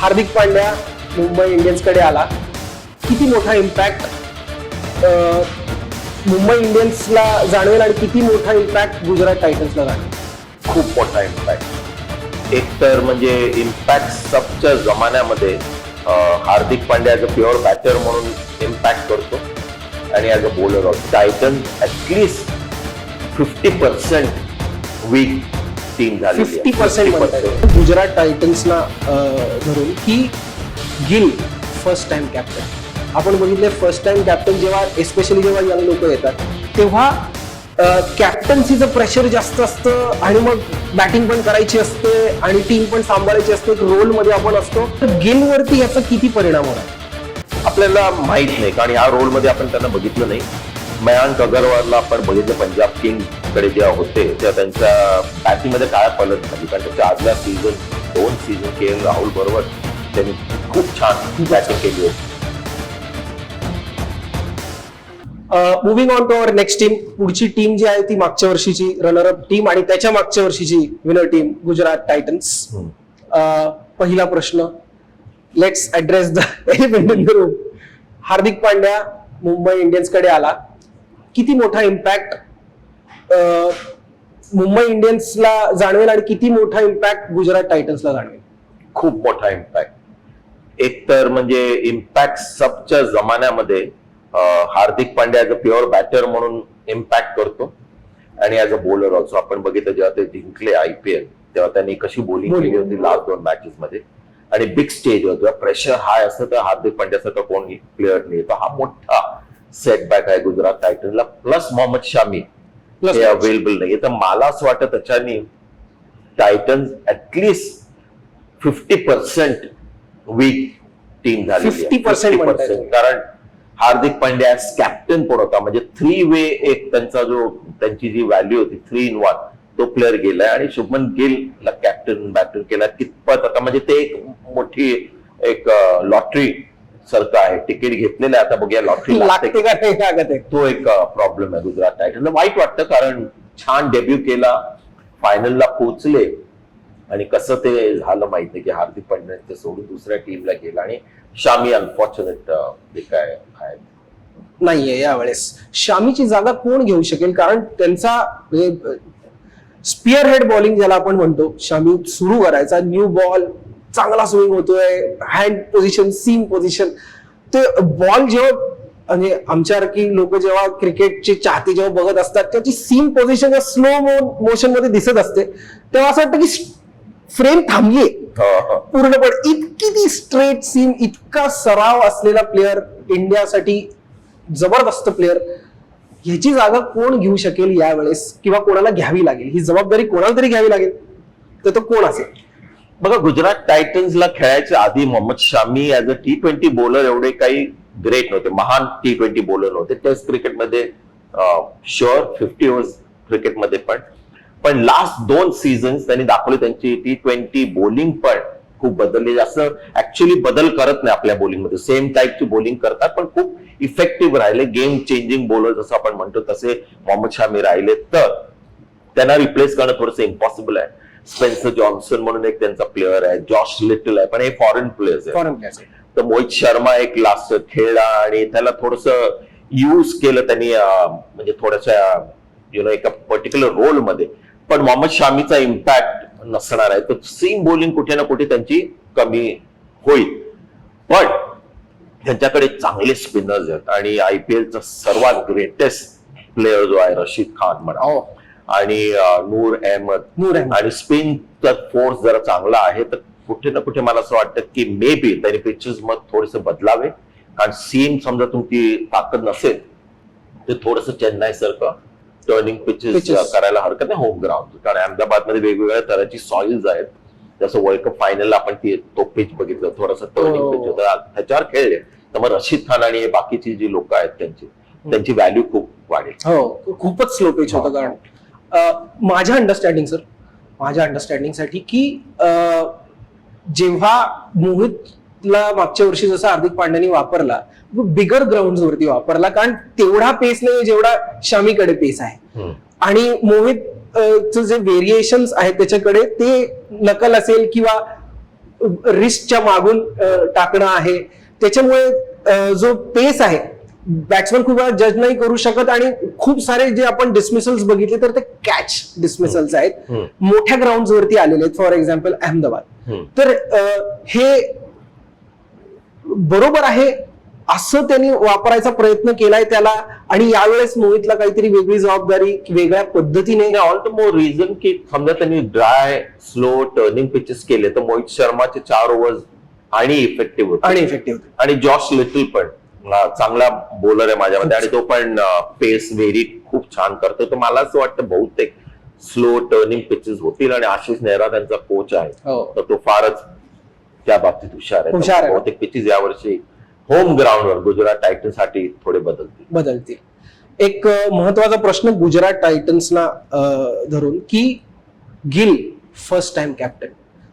हार्दिक पांड्या मुंबई इंडियन्सकडे आला. किती मोठा इम्पॅक्ट मुंबई इंडियन्सला जाणवेल आणि किती मोठा इम्पॅक्ट गुजरात टायटन्सला जाणवेल? खूप मोठा इम्पॅक्ट एक तर म्हणजे इम्पॅक्ट सबच्या जमान्यामध्ये Hardik Pandya as a pure batter म्हणून इम्पॅक्ट करतो आणि as a bowler Titan at least fifty percent weak team झाली फिफ्टी पर्सेंट गुजरात टायटन्सना अं, धरून की गिल फर्स्ट टाइम कॅप्टन आपण बघितले फर्स्ट टाइम कॅप्टन जेव्हा एस्पेशली जेव्हा यंग लोक येतात तेव्हा कॅप्टन्सीचं प्रेशर जास्त असतं आणि मग बॅटिंग पण करायची असते आणि टीम पण सांभाळायची असते एक रोलमध्ये आपण असतो. तर गिल वरती याचा किती परिणाम होणार? आपल्याला माहीत नाही कारण या रोलमध्ये आपण त्यांना बघितलं नाही. मयांक अगरवालला आपण बघितलं पंजाब किंगकडे जेव्हा होते तेव्हा त्यांच्या बॅटिंगमध्ये काय पलट झाली कारण त्याच्या आदल्या सीझन दोन सीझन के एल राहुल बरोबर त्यांनी खूप छान बॅटिंग केली होती. Moving on to our next team पुढची टीम जी आहे ती मागच्या वर्षीची रनर अप टीम आणि त्याच्या मागच्या वर्षीची विनर टीम गुजरात टायटन्स पहिला प्रश्न let's address the element in the room Hardik Pandya Mumbai इंडियन्सकडे आला. किती मोठा इम्पॅक्ट मुंबई इंडियन्सला जाणवेल आणि किती मोठा इम्पॅक्ट गुजरात टायटन्सला जाणवेल? खूप मोठा इम्पॅक्ट एक तर म्हणजे इम्पॅक्ट सबच्या जमान्यामध्ये Hardik Pandya as a pure batter म्हणून इम्पॅक्ट करतो. आणि ॲज अ बॉलर ऑल्सो आपण बघितलं जेव्हा ते जिंकले आय पी एल तेव्हा त्यांनी कशी बॉलिंग. केली होती लास्ट दोन मॅचेस मध्ये. आणि बिग स्टेजवर जेव्हा प्रेशर हाय असतं तर हार्दिक पांड्यासारखं कोण प्लेअर नाही. तर हा मोठा सेटबॅक आहे गुजरात टायटनला प्लस मोहम्मद शामी हे अवेलेबल नाही तर मला असं वाटतं त्याच्यानी Titans at least fifty percent weak team झाली 50% म्हणताय तुम्ही. कारण हार्दिक पांड्या कॅप्टन पण होता. म्हणजे थ्री वे एक त्यांचा जो त्यांची जी व्हॅल्यू होती थ्री इन वन तो प्लेअर गेलाय आणि शुभमन गिलला कॅप्टन बॅटर केला. कितपत आता म्हणजे ते एक मोठी एक लॉटरी सारखं आहे तिकीट घेतलेलं आहे. आता बघूया लॉटरी लागते. का नाही लागत आहे? तो एक प्रॉब्लेम आहे गुजरात टायटनला वाईट वाटतं कारण छान डेब्यू केला फायनलला पोहोचले आणि कसं ते झालं माहीत नाही की हार्दिक पांड्या ते सोडून दुसऱ्या टीमला गेला. आणि शामी अनफॉर्च्युनेट ते काय आहे नाहीये यावेळेस. शामीची जागा कोण घेऊ शकेल? कारण त्यांचा स्पिअर हेड बॉलिंग ज्याला आपण म्हणतो शामी सुरू करायचा. न्यू बॉल चांगला स्विंग होतोय हँड पोझिशन सीम पोझिशन ते बॉल जेव्हा म्हणजे आमच्यासारखी लोक जेव्हा क्रिकेटचे चाहते जेव्हा बघत असतात त्याची सीम पोझिशन स्लो मोशनमध्ये दिसत असते तेव्हा असं वाटतं की फ्रेम थांबलीये अं, पूर्णपणे इतकी ती स्ट्रेट सीम इतका सराव असलेला प्लेअर इंडियासाठी जबरदस्त प्लेअर ह्याची जागा कोण घेऊ शकेल यावेळेस? किंवा कोणाला घ्यावी लागेल? ही जबाबदारी कोणाला तरी घ्यावी लागेल? तर तो कोण असेल? बघा गुजरात टायटन्सला खेळायच्या आधी Mohammed Shami as a T twenty bowler एवढे काही ग्रेट नव्हते. महान टी ट्वेंटी बॉलर नव्हते. टेस्ट क्रिकेटमध्ये शुअर फिफ्टी ओव्हर्स क्रिकेटमध्ये पण. पण लास्ट दोन सीझन्स त्यांनी दाखवले त्यांची टी ट्वेंटी बॉलिंग पण खूप बदलली. असं ऍक्च्युली बदल करत नाही आपल्या बॉलिंगमध्ये सेम टाईपची बॉलिंग करतात पण खूप इफेक्टिव्ह राहिले. गेम चेंजिंग बॉलर जसं आपण म्हणतो तसे मोहम्मद शामी राहिले. तर त्यांना रिप्लेस करणं थोडंसं इम्पॉसिबल आहे. स्पेन्सर जॉन्सन म्हणून एक त्यांचा प्लेअर आहे. जॉश लिटल आहे. पण हे फॉरेन प्लेयर्स आहे फॉरेन प्लेअर्स तर मोहित शर्मा एक लास्ट खेळला आणि त्याला थोडस यूज केलं त्यांनी म्हणजे थोड्याशा युनो एका पर्टिक्युलर रोलमध्ये. पण मोहम्मद शामीचा इम्पॅक्ट नसणार आहे. तर सीम बॉलिंग कुठे ना कुठे त्यांची कमी होईल. पण त्यांच्याकडे चांगले स्पिनर्स आहेत. आणि आय पी एलचा सर्वात ग्रेटेस्ट प्लेअर जो आहे रशीद खान म्हणा. हो. आणि नूर अहमद. नूर अहमद. आणि स्पिनचा फोर्स जरा चांगला आहे तर कुठे ना कुठे मला असं वाटतं की मे बी त्यांनी पिचेस मग थोडेसे बदलावे. कारण सीम समजा तुमची ताकद नसेल तर थोडस चेन्नई सारखं टर्निंग पिचेस. करायला हरकत नाही होम ग्राउंड कारण अहमदाबादमध्ये वेगवेगळ्या तऱ्हाची सॉइल्स आहेत. जसं वर्ल्ड कप फायनलला आपण ती तो पिच बघितलं थोडंसं टर्निंग हो. पिच होतं. त्याच्यावर खेळले. तर मग रशीद खान आणि हे बाकीची जी लोक आहेत त्यांची त्यांची व्हॅल्यू खूप वाढेल. हो खूपच स्लो पिच होतं कारण माझ्या अंडरस्टँडिंग सर माझ्या अंडरस्टँडिंगसाठी की जेव्हा मोहितला मागच्या वर्षी जसा हार्दिक पांड्यानी वापरला बिगर ग्राउंड वरती वापरला कारण तेवढा पेस नाही जेवढा शामीकडे पेस आहे. आणि मोहित जे व्हेरिएशन आहेत त्याच्याकडे ते नकल असेल किंवा रिस्टच्या मागून टाकणं आहे. त्याच्यामुळे जो पेस आहे बॅट्समन खूप वेळा जज नाही करू शकत आणि खूप सारे जे आपण डिसमिसल्स बघितले तर ते कॅच डिसमिसल्स आहेत. मोठ्या ग्राउंड वरती आलेले आहेत. For example Ahmedabad. तर हे बरोबर आहे असं त्यांनी वापरायचा प्रयत्न केलाय त्याला. आणि यावेळेस मोहितला काहीतरी वेगळी जबाबदारी वेगळ्या पद्धतीने ऑल द मोर रिझन की समजा त्यांनी ड्राय स्लो टर्निंग पिचेस केले तर मोहित शर्माचे चार ओव्हर्स आणि इफेक्टिव्ह होते. आणि इफेक्टिव्ह आणि जॉश लिटल पण. चांगला बॉलर आहे माझ्यामध्ये. आणि तो पण पेस व्हेरी खूप छान करतो तर मला असं वाटतं बहुतेक स्लो टर्निंग पिचेस होतील आणि आशिष नेहरा त्यांचा कोच आहे. हो. तर तो फारच त्या बाबतीत हुशार आहे. बहुतेक पिचेस यावर्षी होम ग्राउंडवर गुजरात टायटनसाठी थोडे बदलतील. बदलतील. एक महत्त्वाचा प्रश्न गुजरात टायटन्सना धरून की गिल फर्स्ट टाइम कॅप्टन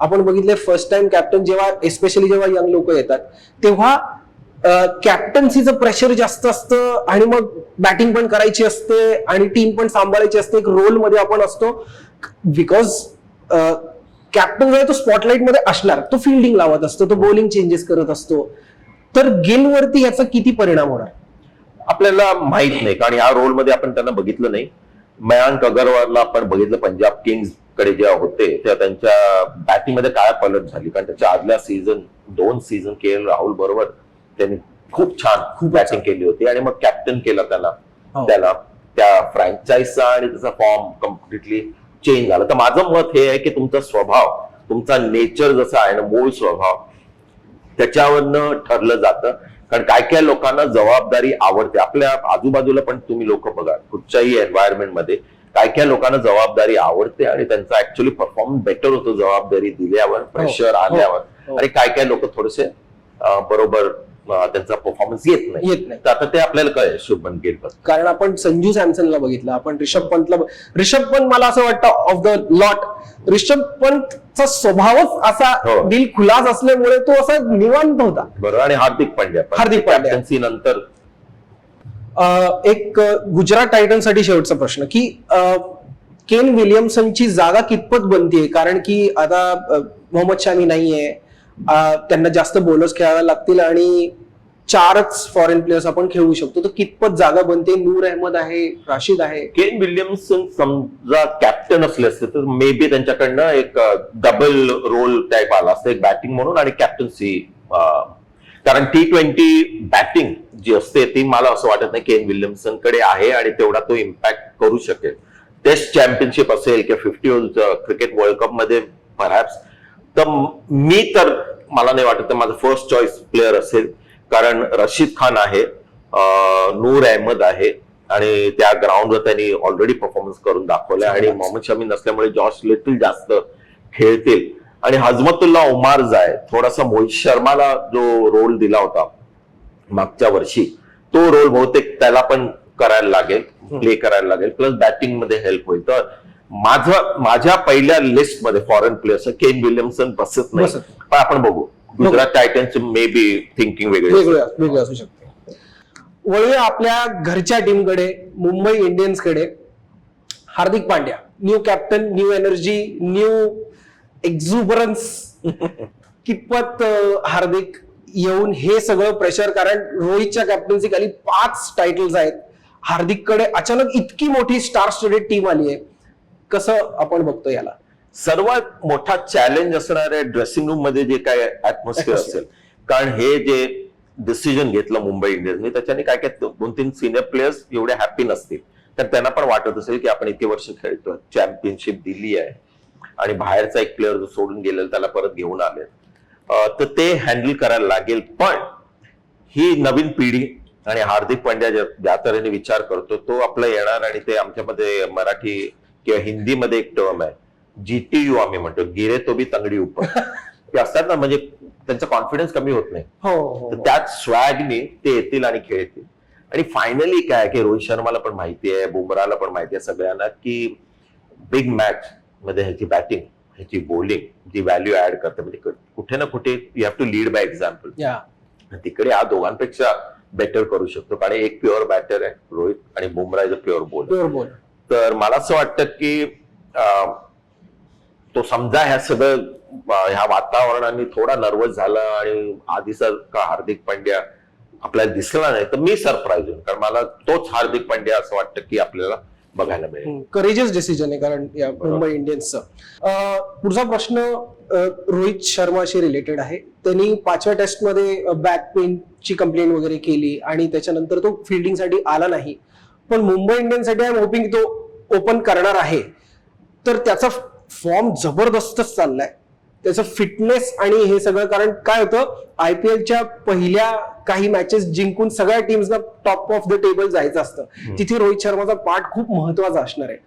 आपण बघितले फर्स्ट टाइम कॅप्टन जेव्हा एस्पेशली जेव्हा यंग लोक येतात तेव्हा कॅप्टन्सीचं प्रेशर जास्त असतं आणि मग बॅटिंग पण करायची असते आणि टीम पण सांभाळायची असते. एक रोलमध्ये आपण असतो. बिकॉज कॅप्टन जो आहे तो स्पॉटलाईटमध्ये असणार तो फिल्डिंग लावत असतो तो बॉलिंग चेंजेस करत असतो तर गेमवरती याचा किती परिणाम होणार? आपल्याला माहीत नाही कारण या रोलमध्ये आपण त्यांना बघितलं नाही. मयांक अगरवालला आपण बघितलं पंजाब किंग्सकडे जेव्हा होते तेव्हा त्यांच्या बॅटिंगमध्ये काय पलट झाली. कारण त्याच्या आदल्या सीझन दोन सीझन के एल राहुल बरोबर त्यांनी खूप छान खूपच बॅटिंग. केली होती आणि मग कॅप्टन केला त्याला. हो. त्याला त्या फ्रँचाईजचा आणि त्याचा फॉर्म कम्प्लिटली चेंज झाला. तर माझं मत हे आहे की तुमचा स्वभाव तुमचा नेचर जसा आहे ना मूळ स्वभाव त्याच्यावरनं ठरलं जातं. कारण काय काय लोकांना जबाबदारी आवडते. आपल्या आजूबाजूला पण तुम्ही लोक बघा कुठच्याही एन्व्हायरमेंटमध्ये काय काय लोकांना जबाबदारी आवडते आणि त्यांचा ऍक्च्युली परफॉर्मन्स बेटर होतो जबाबदारी दिल्यावर प्रेशर हो, आल्यावर. हो. आणि काय काय लोक थोडेसे बरोबर त्यांचा परफॉर्मन्स येत नाही येत नाही तर आता ते आपल्याला कळेल शुभमन गिल. कारण आपण संजू सॅमसनला बघितलं आपण रिषभ पंतला रिषभ पंत मला असं वाटतं ऑफ द लॉट रिषभ पंतचा स्वभावच असा हो. दिल खुलास असल्यामुळे तो असा निवांत होता बरोबर आणि हार्दिक पांड्या. हार्दिक पांड्या. नंतर एक गुजरात टायटनसाठी शेवटचा प्रश्न की केन विलियमसनची जागा कितपत बनतीये कारण की आता मोहम्मद शामी नाहीये त्यांना जास्त बोलर्स खेळायला लागतील आणि चारच फॉरेन प्लेयर्स आपण खेळू शकतो. तर कितपत जागा बनते? नूर अहमद आहे राशीद आहे. केन विल्यमसन समजा कॅप्टन असले असते तर मे बी त्यांच्याकडनं एक डबल रोल टाईप आला असतं एक बॅटिंग म्हणून आणि कॅप्टन्सी कारण टी ट्वेंटी बॅटिंग जी असते ती मला असं वाटत नाही केन विल्यमसनकडे आहे आणि तेवढा तो इम्पॅक्ट करू शकेल. टेस्ट चॅम्पियनशिप असेल किंवा फिफ्टी क्रिकेट वर्ल्ड कपमध्ये परहॅप्स तर मी तर मला नाही वाटत माझं फर्स्ट चॉईस प्लेअर असेल. कारण रशीद खान आहे नूर अहमद आहे आणि त्या ग्राउंडवर त्यांनी ऑलरेडी परफॉर्मन्स करून दाखवलंय. आणि मोहम्मद शमी नसल्यामुळे जॉश लिटल जास्त खेळतील. आणि हजमतुल्ला उमार जाय थोडासा मोहित शर्माला जो रोल दिला होता मागच्या वर्षी तो रोल बहुतेक त्याला पण करायला लागेल प्ले करायला लागेल. प्लस बॅटिंगमध्ये हेल्प होईल. तर माझं माझ्या पहिल्या लिस्टमध्ये फॉरेन प्लेयर्स केन विल्यमसन बसत नाही. पण आपण बघू. Gujarat Titans may be thinking वेगळे असू शकते. वळूया आपल्या घरच्या टीमकडे Mumbai इंडियन्सकडे Hardik Pandya new captain new energy new exuberance कितपत हार्दिक येऊन हे सगळं प्रेशर कारण रोहितच्या कॅप्टन्सी खाली पाच टायटल्स आहेत. हार्दिककडे अचानक इतकी मोठी स्टार स्टुडेट टीम आली आहे. कसं आपण बघतो याला? सर्वात मोठा चॅलेंज असणार आहे ड्रेसिंग रूममध्ये जे काय ऍटमॉस्फिअर. असेल कारण हे जे डिसिजन घेतलं मुंबई इंडियन्सने त्याच्याने काय काय दोन तीन सिनियर प्लेयर्स एवढे हॅपी नसतील. तर त्यांना पण वाटत असेल की आपण इतके वर्ष खेळतोय चॅम्पियनशिप दिली आहे. आणि बाहेरचा एक प्लेअर जो सोडून गेलेला त्याला परत घेऊन आले तर ते हँडल करायला लागेल. पण ही नवीन पिढी आणि हार्दिक पांड्या ज्या तऱ्हेने विचार करतो तो आपला येणार आणि ते आमच्यामध्ये मराठी किंवा हिंदीमध्ये एक टर्म आहे. जीटीयू आम्ही म्हणतो. गिरे तो बी तंगडी उपर ते असतात ना म्हणजे त्यांचा कॉन्फिडन्स कमी होत नाही. हो हो तर त्याच स्वॅगने ते येतील आणि खेळतील आणि फायनली काय की रोहित शर्माला पण माहिती आहे बुमराला पण माहिती आहे सगळ्यांना की बिग मॅच मध्ये ह्याची बॅटिंग ह्याची बॉलिंग जी व्हॅल्यू ऍड करते म्हणजे कुठे ना कुठे you have to lead by example या. तिकडे हा दोघांपेक्षा बेटर करू शकतो. कारण एक प्युअर बॅटर आहे रोहित आणि Bumrah is a pure bowler pure ball तर मला असं वाटतं की तो समजा ह्या सगळं ह्या वातावरणाने थोडा नर्वस झाला आणि आधीसारखा हार्दिक पांड्या आपल्याला दिसला नाही तर मी सरप्राईज होईल कारण मला तोच हार्दिक पांड्या असं वाटतं की आपल्याला बघायला मिळेल. करेजियस डिसिजन आहे कारण या मुंबई इंडियन्सचं पुढचा प्रश्न रोहित शर्माशी रिलेटेड आहे. त्यांनी पाचव्या टेस्टमध्ये बॅक पेनची कंप्लेंट वगैरे केली आणि त्याच्यानंतर तो फिल्डिंगसाठी आला नाही. पण मुंबई इंडियन्ससाठी आय एम होपिंग तो ओपन करणार आहे. तर त्याचा फॉर्म जबरदस्तच चाललाय. त्याचं फिटनेस आणि हे सगळं कारण काय होतं? आय पी एलच्या पहिल्या काही मॅचेस जिंकून सगळ्या टीम्सना टॉप ऑफ द टेबल जायचं असतं. तिथे रोहित शर्माचा पार्ट खूप महत्त्वाचा असणार आहे.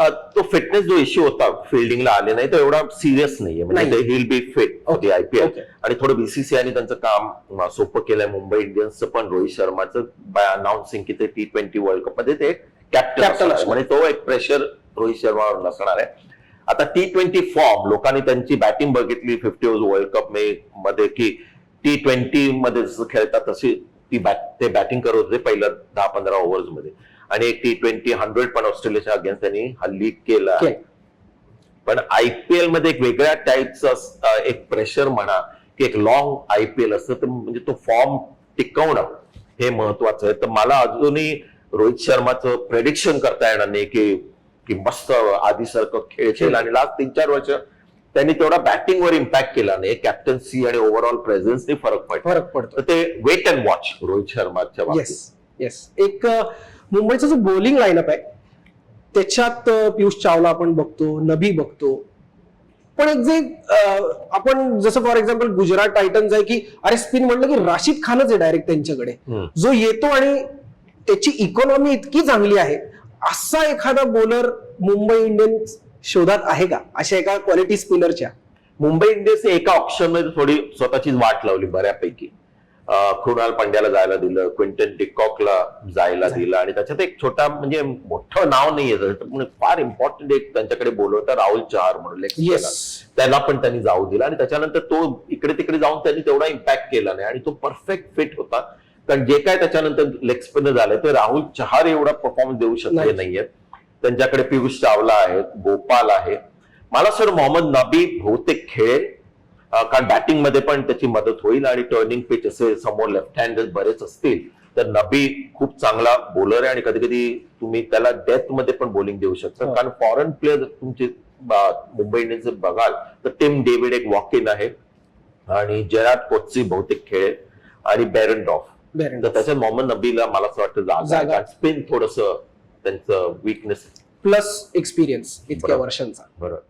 तो फिटनेस जो इश्यू होता फिल्डिंगला आले नाही तो एवढा सिरियस नाहीये. म्हणजे हिल बी फिट होती आयपीएल. आणि थोडं बीसीसीआयने त्यांचं काम सोपं केलंय मुंबई इंडियन्सचं पण रोहित शर्माचं बाय अनाऊन्सिंग की ते टी ट्वेंटी वर्ल्ड कपमध्ये ते कॅप्टन. म्हणजे तो एक प्रेशर रोहित शर्मावर नसणार आहे. आता टी ट्वेंटी फॉर्म लोकांनी त्यांची बॅटिंग बघितली फिफ्टी वर्ल्ड कपमध्ये की टी ट्वेंटी मध्ये जसं खेळतात तशी ती बॅट ते बॅटिंग करत होते पहिल्या दहा पंधरा ओव्हर्समध्ये. आणि एक टी ट्वेंटी हंड्रेड पण ऑस्ट्रेलियाच्या अगेन्स्ट त्यांनी हल्ली केला. पण आयपीएलमध्ये एक वेगळ्या टाईपचं एक प्रेशर म्हणा की एक लॉंग आयपीएल असतं तर म्हणजे तो फॉर्म टिकवणं हे महत्वाचं आहे. तर मला अजूनही रोहित शर्माचं प्रेडिक्शन करता येणार नाही की की मस्त आधीसारखं खेळतील आणि लास्ट तीन चार वर्ष त्यांनी तेवढा बॅटिंगवर इम्पॅक्ट केला नाही. कॅप्टन्सी आणि ओव्हरऑल प्रेझेन्सने फरक पडतो. फरक पडतो. ते वेट अँड वॉच रोहित शर्माच्या बाबतीत. येस येस एक मुंबईचा जो बॉलिंग लाईनअप आहे त्याच्यात पियुष चावला आपण बघतो नबी बघतो. पण एक जे आपण जसं फॉर एक्झाम्पल गुजरात टायटन्स आहे की अरे स्पिन म्हटलं की राशीद खानच आहे डायरेक्ट त्यांच्याकडे. जो येतो आणि त्याची इकॉनॉमी इतकी चांगली आहे असा एखादा बॉलर मुंबई इंडियन्स शोधात आहे का? अशा एका क्वालिटी स्पिनरच्या मुंबई इंडियन्सने एका ऑप्शनमध्ये थोडी स्वतःचीच वाट लावली बऱ्यापैकी. कृणाल पांड्याला जायला दिलं क्विंटन टिकॉकला जायला दिलं आणि त्याच्यात एक छोटा म्हणजे मोठं नाव नाहीये त्याचं, पण फार इम्पॉर्टंट एक त्यांच्याकडे बोलवता राहुल चहार म्हणून त्याला पण त्यांनी जाऊ दिला आणि त्याच्यानंतर तो इकडे तिकडे जाऊन त्यांनी तेवढा इम्पॅक्ट केला नाही आणि तो परफेक्ट फिट होता. कारण जे काय त्याच्यानंतर लेग स्पिनर झालंय ते राहुल चहार एवढा परफॉर्मन्स देऊ शकले नाही. नाहीयेत. त्यांच्याकडे पियुष चावला आहे गोपाल आहे. मला सर मोहम्मद नबी बहुतेक खेळेल कारण बॅटिंगमध्ये पण त्याची मदत होईल आणि टर्निंग पिच असे समोर लेफ्ट हँड बरेच असतील. तर नबी खूप चांगला बॉलर आहे आणि कधी कधी तुम्ही त्याला डेथमध्ये पण बॉलिंग देऊ शकता. हो. कारण फॉरेन प्लेअर तुमचे मुंबई इंडियन्स बघाल तर टिम डेव्हिड एक वॉक इन आहे. आणि जेराट कोच्ची बहुतेक खेळेल आणि बॅरन डॉफ तर त्याच्यात मोहम्मद नबीला मला असं वाटतं जागा स्पिन थोडस त्यांचं विकनेस प्लस एक्सपिरियन्स इतक्या. वर्षांचा. बरोबर.